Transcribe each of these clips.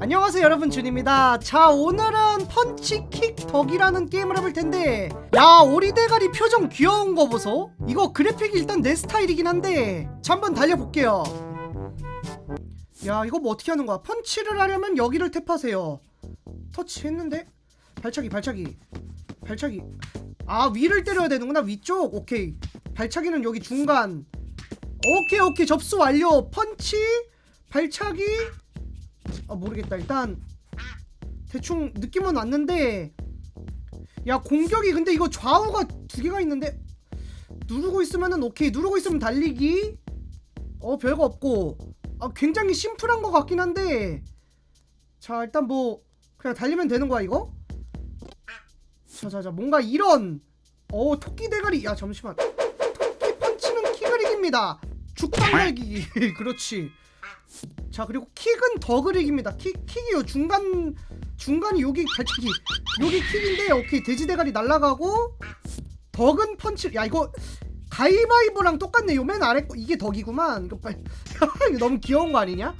안녕하세요 여러분. 준입니다. 자 오늘은 펀치킥 덕이라는 게임을 해볼 텐데 야 오리대가리 표정 귀여운 거 보소. 이거 그래픽이 일단 내 스타일이긴 한데 자 한번 달려볼게요. 야 이거 뭐 어떻게 하는 거야? 펀치를 하려면 여기를 탭하세요. 터치 했는데? 발차기 발차기 발차기. 아 위를 때려야 되는구나 위쪽. 오케이. 발차기는 여기 중간. 오케이 오케이. 접수 완료. 펀치 발차기 아 모르겠다. 일단 대충 느낌은 왔는데 야 공격이 근데 이거 좌우가 두 개가 있는데 누르고 있으면은 오케이. 누르고 있으면 달리기? 어 별거 없고. 아 굉장히 심플한 것 같긴 한데 자 일단 뭐 그냥 달리면 되는 거야 이거? 자자자 뭔가 이런. 어 토끼 대가리. 야 잠시만. 토끼 펀치는 이깁니다 죽방 날기. 그렇지. 자 그리고 킥은 더 그릭입니다. 킥 킥이요. 중간 중간이 여기 발차기. 여기 킥인데 오케이. 돼지 대가리 날라가고 덕은 펀치. 야 이거 가위바위보랑 똑같네 요 맨 아래 거 이게 덕이구만. 이거 빨 이거 너무 귀여운 거 아니냐?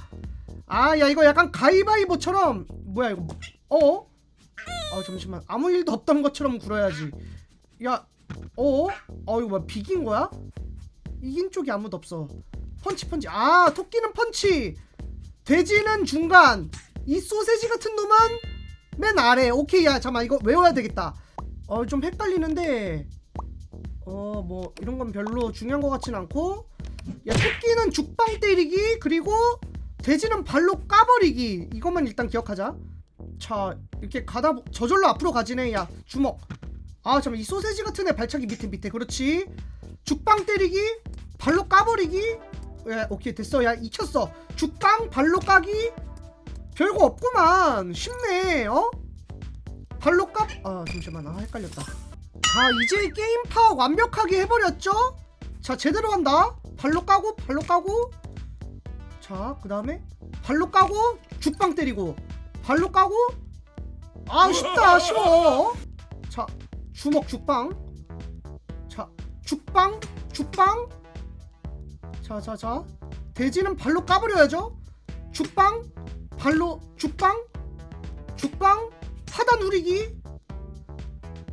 아 야 이거 약간 가위바위보처럼. 뭐야 이거? 어? 아 잠시만. 아무 일도 없던 것처럼 굴어야지. 야 어? 어 이거 뭐야? 비긴 거야? 이긴 쪽이 아무도 없어. 펀치 펀치. 아 토끼는 펀치. 돼지는 중간. 이 소세지 같은 놈은 맨 아래. 오케이 야 잠깐 이거 외워야 되겠다. 어 좀 헷갈리는데. 어 뭐 이런 건 별로 중요한 것 같진 않고. 야 토끼는 죽방 때리기 그리고 돼지는 발로 까버리기. 이것만 일단 기억하자. 자 이렇게 가다 보- 저절로 앞으로 가지네 야. 주먹. 아 잠깐 이 소세지 같은 애 발차기 밑에 밑에. 그렇지 죽방 때리기 발로 까버리기 예, 오케이 됐어. 야 잊혔어. 죽방 발로 까기 별거 없구만. 쉽네. 어? 발로 까. 아 잠시만. 아 헷갈렸다. 자 이제 게임 파악 완벽하게 해버렸죠? 자 제대로 한다. 발로 까고 발로 까고. 자 그 다음에 발로 까고 죽방 때리고 발로 까고. 아 쉽다 쉬워. 자 주먹 죽방. 자 죽방 죽방. 자자자 돼지는 발로 까버려야죠. 죽방 발로 죽방 죽방 하단 후리기?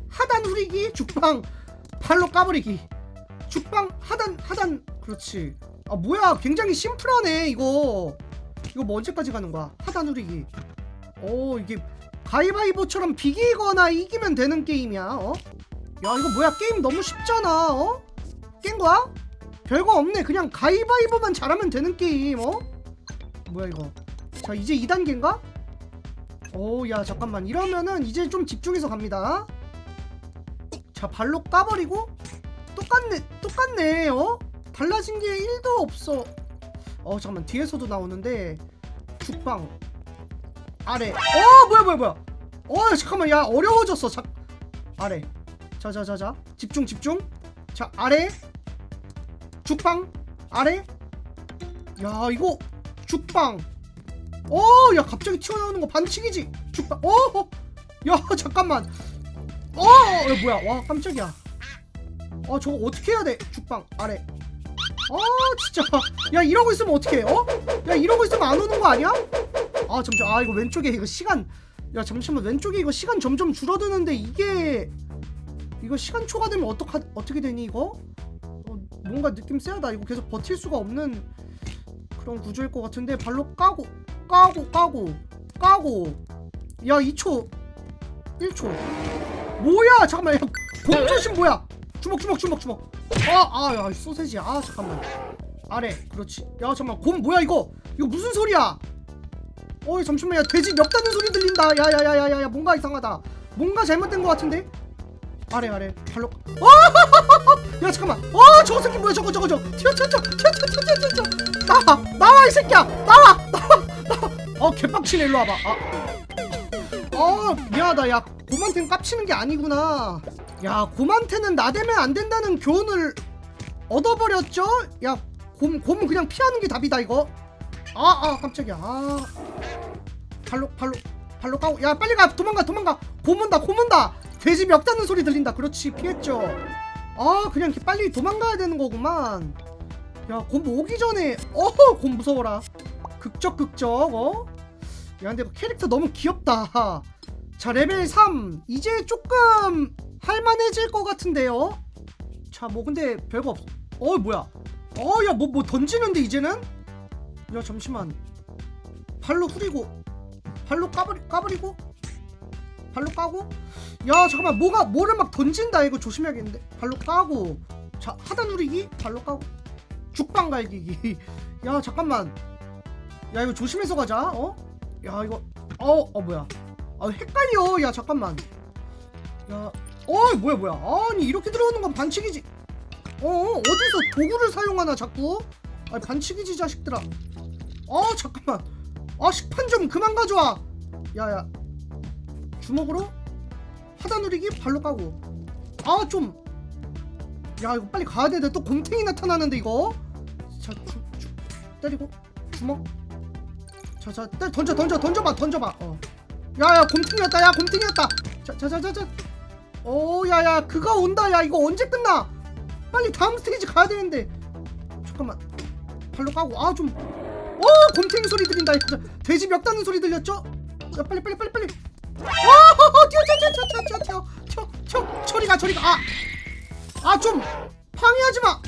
하단 후리기? 죽방 발로 까버리기. 죽방 하단 하단. 그렇지. 아 뭐야. 굉장히 심플하네 이거. 이거 뭐 언제까지 가는 거야? 하단 후리기. 오 이게 가위바위보처럼 비기거나 이기면 되는 게임이야 어? 야 이거 뭐야? 게임 너무 쉽잖아 어? 깬 거야? 별거 없네. 그냥 가위바위보만 잘하면 되는 게임 어? 뭐야 이거? 자 이제 2단계인가? 오야 잠깐만. 이러면은 이제 좀 집중해서 갑니다. 자 발로 까버리고 똑같네 똑같네 어? 달라진 게 1도 없어. 어 잠깐만. 뒤에서도 나오는데 죽방. 아래. 어 뭐야 뭐야 뭐야? 어 잠깐만. 야 어려워졌어. 자, 아래 자자자자. 집중 집중. 자 아래. 죽방. 아래. 야 이거 죽방. 어야 갑자기 튀어나오는 거 반칙이지. 죽방. 어야 잠깐만. 어 야 뭐야. 와 깜짝이야. 아 저거 어떻게 해야 돼? 죽방. 아래. 아 진짜. 야 이러고 있으면 어떡해 어? 야 이러고 있으면 안 오는 거 아니야? 아 잠시만 아 이거 왼쪽에 이거 시간. 야 잠시만. 왼쪽에 이거 시간 점점 줄어드는데 이게 이거 시간 초과되면 어떡하 어떻게 되니 이거? 어, 뭔가 느낌 세하다. 이거 계속 버틸 수가 없는 그런 구조일 것 같은데 발로 까고 까고 까고 까고. 야 2초 1초. 뭐야? 잠깐만 야 공조심 뭐야? 주먹 주먹 주먹 주먹. 아아야 소세지 아 잠깐만. 아래 그렇지. 야 잠깐만. 곰 뭐야 이거? 이거 무슨 소리야? 어이 잠시만. 야 돼지 멱 닿는 소리 들린다. 야야야야야 뭔가 이상하다. 뭔가 잘못된 것 같은데 아래 아래. 발로. 와야 잠깐만. 와 저거 새끼 뭐야? 저거 저거 저 튀어 튀어 튀어 튀어 튀어 튀어 튀어 나와 나와 이 새끼야. 나와 나와 나와. 어 개빡치네. 일로 와봐. 아. 어 미안하다. 야 곰한텐 깝치는 게 아니구나. 야 곰한테는 나대면 안 된다는 교훈을 얻어버렸죠? 야 곰, 곰은 그냥 피하는 게 답이다 이거. 아아 아, 깜짝이야. 아. 발로 발로 발로 까고. 야 빨리 가. 도망가 도망가. 곰 온다 곰 온다. 돼지 멱 닿는 소리 들린다. 그렇지 피했죠. 아 그냥 이렇게 빨리 도망가야 되는 거구만. 야곰 오기 전에 어곰 무서워라. 극적 극적 어? 야 근데 이거 캐릭터 너무 귀엽다. 자 레벨 3 이제 조금 할만해질 것 같은데요? 자 뭐 근데 별거 없어 어 뭐야. 어야 뭐뭐 던지는데 이제는? 야 잠시만. 발로 후리고 발로 까버리 까버리고? 발로 까고 야 잠깐만. 뭐가 뭐를 막 던진다. 이거 조심해야겠는데. 발로 까고. 자 하단 후리기? 발로 까고. 죽방 갈기기. 야 잠깐만. 야 이거 조심해서 가자. 어? 야 이거. 어어 뭐야. 아 헷갈려. 야 잠깐만. 야 어 뭐야 뭐야. 아니 이렇게 들어오는 건 반칙이지. 어 어디서 도구를 사용하나 자꾸? 아 반칙이지 자식들아. 어 잠깐만. 아 식판 좀 그만 가져와. 야야. 주먹으로 하단 누리기? 발로 까고. 아 좀. 야 이거 빨리 가야 되는데 또 곰탱이 나타나는데 이거? 자 주, 주, 때리고 주먹. 자자 때 던져 던져 던져봐 던져봐. 어. 야야 곰탱이였다. 야 곰탱이였다. 자자자자자. 오 야야 그가 온다. 야 이거 언제 끝나? 빨리 다음 스테이지 가야 되는데. 잠깐만. 발로 까고. 아좀오 곰탱이 소리 들린다. 돼지 멱 다는 소리 들렸죠? 야 빨리 빨리 빨리 빨리 와, 튀어, 튀어, 튀어, 튀어, 튀어, 튀어, 튀어, 저리가, 저리가. 아, 아, 좀 방해하지 마.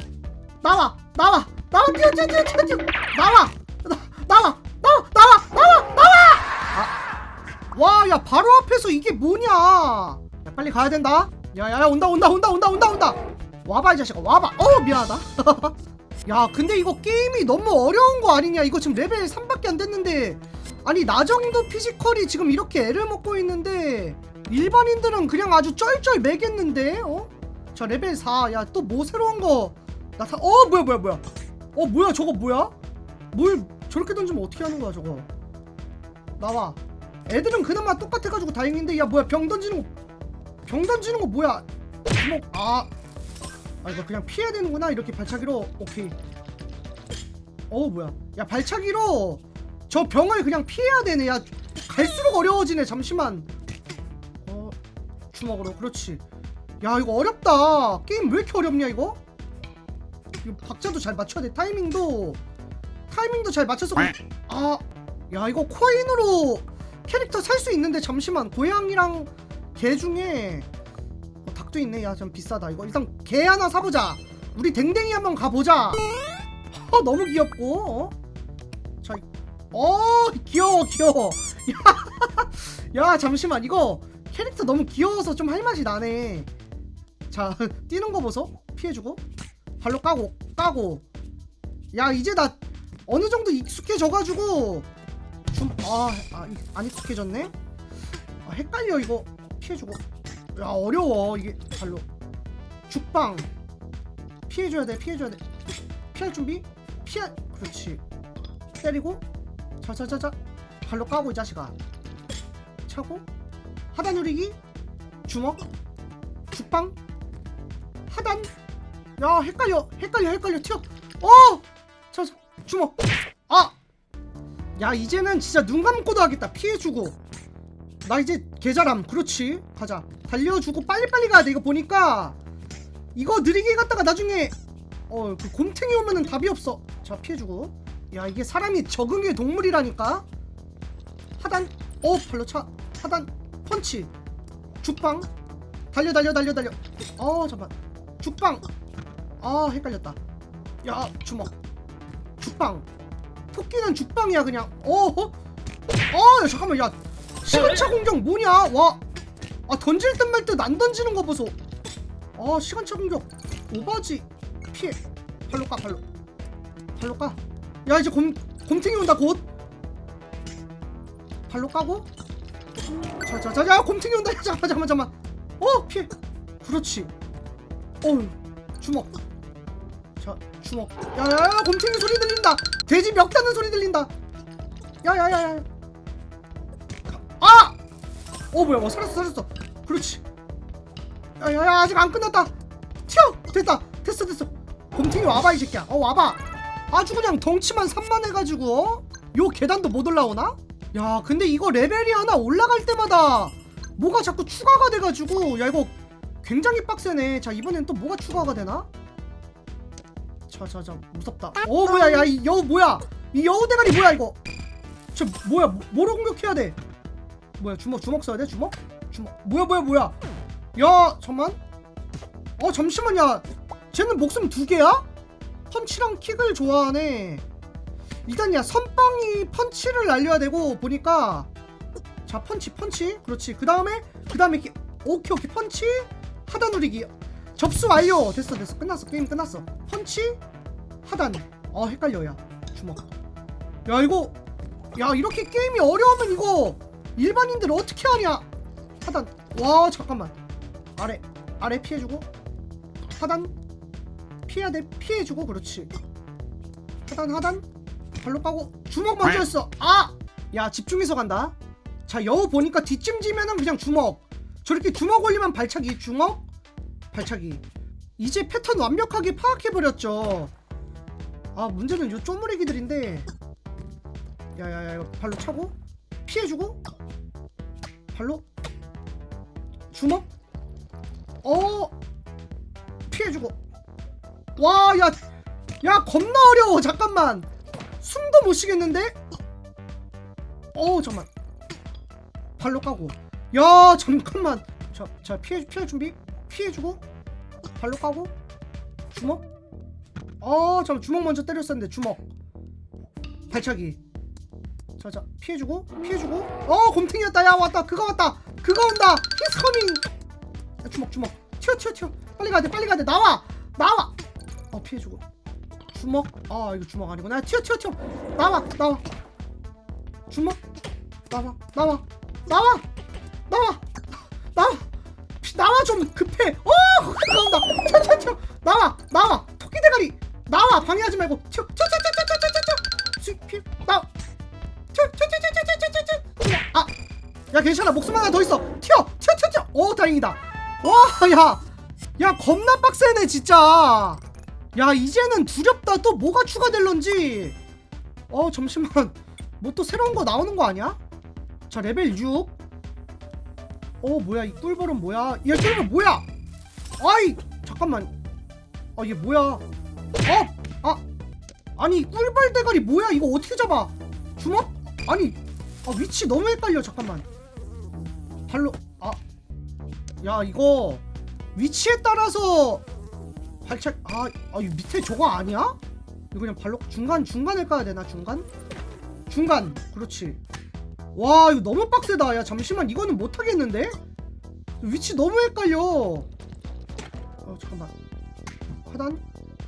나와, 나와, 나와, 튀어, 튀어, 튀어, 튀어, 나와, 나, 나와, 나와, 나와, 나와, 나와. 아, 와, 야, 바로 앞에서 이게 뭐냐? 야, 빨리 가야 된다. 야, 야, 야, 온다, 온다, 온다, 온다, 온다, 온다. 와봐, 이 자식아, 와봐. 어, 미안하다. 야 근데 이거 게임이 너무 어려운 거 아니냐 이거 지금 레벨 3밖에 안 됐는데 아니 나 정도 피지컬이 지금 이렇게 애를 먹고 있는데 일반인들은 그냥 아주 쩔쩔 매겠는데? 어? 자 레벨 4 야 또 뭐 새로운 거 나타 어 뭐야 뭐야 뭐야? 어 뭐야 저거 뭐야? 뭘 저렇게 던지면 어떻게 하는 거야 저거? 나와. 애들은 그나마 똑같아가지고 다행인데 야 뭐야 병 던지는 거병 던지는 거 뭐야? 주먹 아. 아 이거 그냥 피해야 되는구나 이렇게 발차기로. 오케이. 어 뭐야? 야 발차기로 저 병을 그냥 피해야 되네. 야 갈수록 어려워지네 잠시만. 어 주먹으로. 그렇지. 야 이거 어렵다. 게임 왜 이렇게 어렵냐 이거? 이거 박자도 잘 맞춰야 돼 타이밍도. 타이밍도 잘 맞춰서 아야 이거 코인으로 캐릭터 살 수 있는데 잠시만. 고양이랑 개 중에 어, 닭도 있네. 야 좀 비싸다 이거. 일단 개 하나 사보자. 우리 댕댕이 한번 가보자. 어, 너무 귀엽고 어? 자, 어 귀여워 귀여워. 야, 야 잠시만 이거 캐릭터 너무 귀여워서 좀 할 맛이 나네. 자 뛰는 거 보소. 피해주고. 발로 까고 까고. 야 이제 나 어느 정도 익숙해져가지고 좀아안 익숙해졌네? 아, 헷갈려 이거. 피해주고. 야 어려워 이게 발로. 죽방. 피해줘야 돼 피해줘야 돼. 피, 피할 준비? 피해 그렇지. 때리고 자자자자 발로 까고 이 자식아. 차고? 하단 누리기? 주먹? 죽방? 하단? 야 헷갈려. 헷갈려 헷갈려. 튀어. 어! 자, 자 주먹. 아! 야 이제는 진짜 눈 감고도 하겠다. 피해주고. 나 이제 개잘함. 그렇지. 가자. 달려주고 빨리빨리 가야 돼 이거 보니까. 이거 느리게 갔다가 나중에 어 그 곰탱이 오면은 답이 없어. 자 피해주고 야 이게 사람이 적응의 동물이라니까? 하단 어 발로 차. 하단 펀치. 죽방 달려 달려 달려 달려. 어 잠깐. 죽방 아 헷갈렸다. 야 주먹. 죽방 토끼는 죽방이야 그냥. 어어? 어, 야, 잠깐만 야. 시간차 공격 뭐냐? 와. 아 던질 듯 말 듯 안 던지는 거 보소. 아 시간차 공격. 오바지. 피해. 발로 까 발로. 발로 까 야 이제 곰 곰탱이 온다 곧. 발로 까고. 자자자자 곰탱이 온다. 잠깐만 잠깐만 잠깐만. 어 피해. 그렇지. 어우 주먹. 자 주먹. 야야야 곰탱이 소리 들린다. 돼지 멱 닿는 소리 들린다. 야야야야. 아! 어 뭐야 어, 살았어 살았어. 그렇지. 야야야 아직 안 끝났다. 튀어! 됐다. 됐어 됐어. 곰탱이 와봐 이 새끼야. 어 와봐 아주 그냥 덩치만 산만해가지고 어? 요 계단도 못 올라오나? 야 근데 이거 레벨이 하나 올라갈 때마다 뭐가 자꾸 추가가 돼가지고 야 이거 굉장히 빡세네. 자 이번엔 또 뭐가 추가가 되나? 자자자 무섭다. 어 뭐야 야 이 여우 뭐야? 이 여우 대가리 뭐야 이거? 저 뭐야 뭐- 뭐로 공격해야 돼? 뭐야 주먹 주먹 써야 돼 주먹? 주먹 뭐야 뭐야 뭐야? 야 잠만. 어 잠시만 야 쟤는 목숨 두 개야 펀치랑 킥을 좋아하네. 일단 야 선빵이 펀치를 날려야 되고 보니까 자 펀치 펀치. 그렇지. 그 다음에 그 다음에 오케이 오케이 펀치. 하단 누리기. 접수 완료. 됐어 됐어. 끝났어. 게임 끝났어. 펀치 하단. 어 헷갈려 야. 주먹. 야 이거 야 이렇게 게임이 어려우면 이거 일반인들 어떻게 하냐? 하단. 와 잠깐만. 아래. 아래 피해주고. 하단 피해야 돼 피해주고 그렇지. 하단 하단. 발로 까고. 주먹 먼저 했어. 아야 집중해서 간다. 자 여우 보니까 뒷짐지면은 그냥 주먹. 저렇게 주먹 올리면 발차기. 주먹 발차기. 이제 패턴 완벽하게 파악해버렸죠. 아 문제는 요 쪼무레기들인데. 야야야 이거 발로 차고. 피해주고. 발로. 주먹. 어! 피해주고 와야야 야, 겁나 어려워. 잠깐만. 숨도 못 쉬겠는데? 어 잠만. 발로 까고. 야 잠깐만. 자, 자 피해 피해 준비? 피해주고? 발로 까고? 주먹? 어 잠 주먹 먼저 때렸었는데 주먹. 발차기. 자 자 피해주고 피해주고. 어 곰탱이였다. 야 왔다. 그거 왔다. 그거 온다. 히스 커밍. 야, 주먹 주먹. 튀어 튀어 튀어. 빨리 가야 돼 빨리 가야 돼. 나와. 나와 어 피해주고 주먹 아 이거 주먹 아니구나 튀어 튀어 튀어 나와 나와 주먹 나와 나와 나와 나와 나와 피, 나와 좀 급해 어 나온다 튀어 튀어 튀어 나와 나와 토끼 대가리 나와 방해하지 말고 튀어 튀어 튀어 튀어 튀어 튀어 튀어 나와 튀어 튀어 튀어 튀어 튀어 튀어 아야 괜찮아 목숨 하나 더 있어 튀어 튀어 튀어 튀어 오 다행이다 와야야 야, 겁나 빡세네 진짜 야 이제는 두렵다. 또 뭐가 추가될런지. 어 잠시만. 뭐 또 새로운 거 나오는 거 아니야? 자 레벨 6어 뭐야. 이 꿀벌은 뭐야? 얘 꿀벌 뭐야? 아이 잠깐만. 아 얘 뭐야? 어? 아 아니 이 꿀벌 대가리 뭐야? 이거 어떻게 잡아? 주먹? 아니 아 위치 너무 헷갈려. 잠깐만. 발로 아 야 이거 위치에 따라서 발차 아, 아 밑에 저거 아니야? 이거 그냥 발로 중간 중간에 까야 되나 중간? 중간 그렇지. 와 이거 너무 빡세다. 야 잠시만 이거는 못 하겠는데? 위치 너무 헷갈려. 어 잠깐만. 하단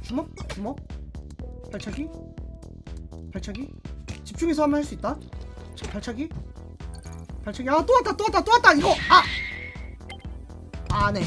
주먹 주먹. 발차기 발차기. 집중해서 하면 할 수 있다. 자 발차기. 발차기. 아 또 왔다 또 왔다 또 왔다 이거! 아! 안해